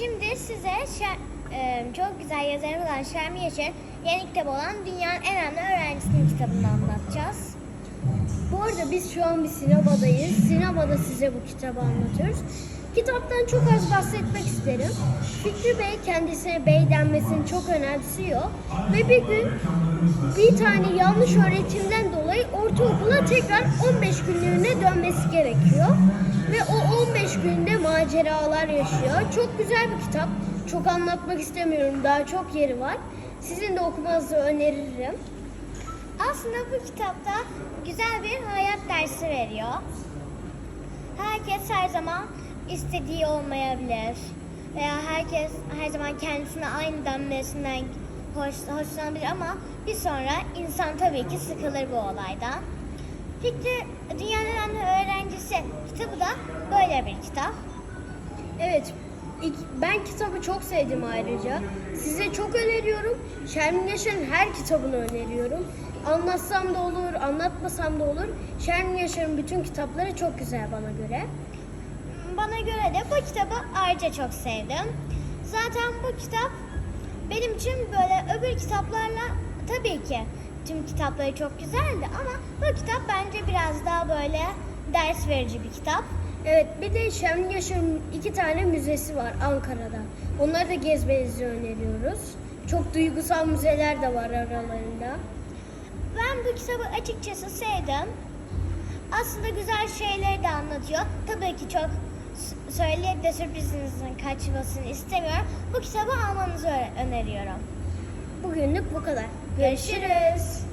Şimdi size Şer- e, çok güzel yazarı olan Şermi Yaşar'ın yeni kitabı olan Dünyanın En Önemli Öğrencisinin kitabını anlatacağız. Bu arada biz şu an bir sinemadayız. Sinemada size bu kitabı anlatıyoruz. Kitaptan çok az bahsetmek isterim. Fikri Bey kendisine bey denmesini çok önemsiyor. Ve bir gün bir tane yanlış öğretimden dolayı ortaokula tekrar 15 günlüğüne dönmesi gerekiyor. Ve o 15 günde maceralar yaşıyor. Çok güzel bir kitap. Çok anlatmak istemiyorum. Daha çok yeri var. Sizin de okumanızı öneririm. Aslında bu kitapta güzel bir hayat dersi veriyor. Herkes her zaman istediği olmayabilir. Veya herkes her zaman kendisine aynı denmesinden hoş, hoşlanabilir ama bir sonra insan tabii ki sıkılır bu olaydan. Fikri Dünyanın Önemli Öğrencisi kitabı da böyle bir kitap. Evet, ben kitabı çok sevdim ayrıca. Size çok öneriyorum. Şermin Yaşar'ın her kitabını öneriyorum. Anlatsam da olur, anlatmasam da olur. Şermin Yaşar'ın bütün kitapları çok güzel bana göre. Bana göre de bu kitabı ayrıca çok sevdim. Zaten bu kitap benim için böyle öbür kitaplarla tabii ki tüm kitapları çok güzeldi ama bu kitap bence biraz daha böyle ders verici bir kitap. Evet, bir de Şermin Yaşar'ın iki tane müzesi var Ankara'da. Onları da gezmenizi öneriyoruz. Çok duygusal müzeler de var aralarında. Ben bu kitabı açıkçası sevdim. Aslında güzel şeyleri de anlatıyor. Tabii ki çok söyleyip de sürprizinizin kaçmasını istemiyorum. Bu kitabı almanızı öneriyorum. Bugünlük bu kadar. Görüşürüz.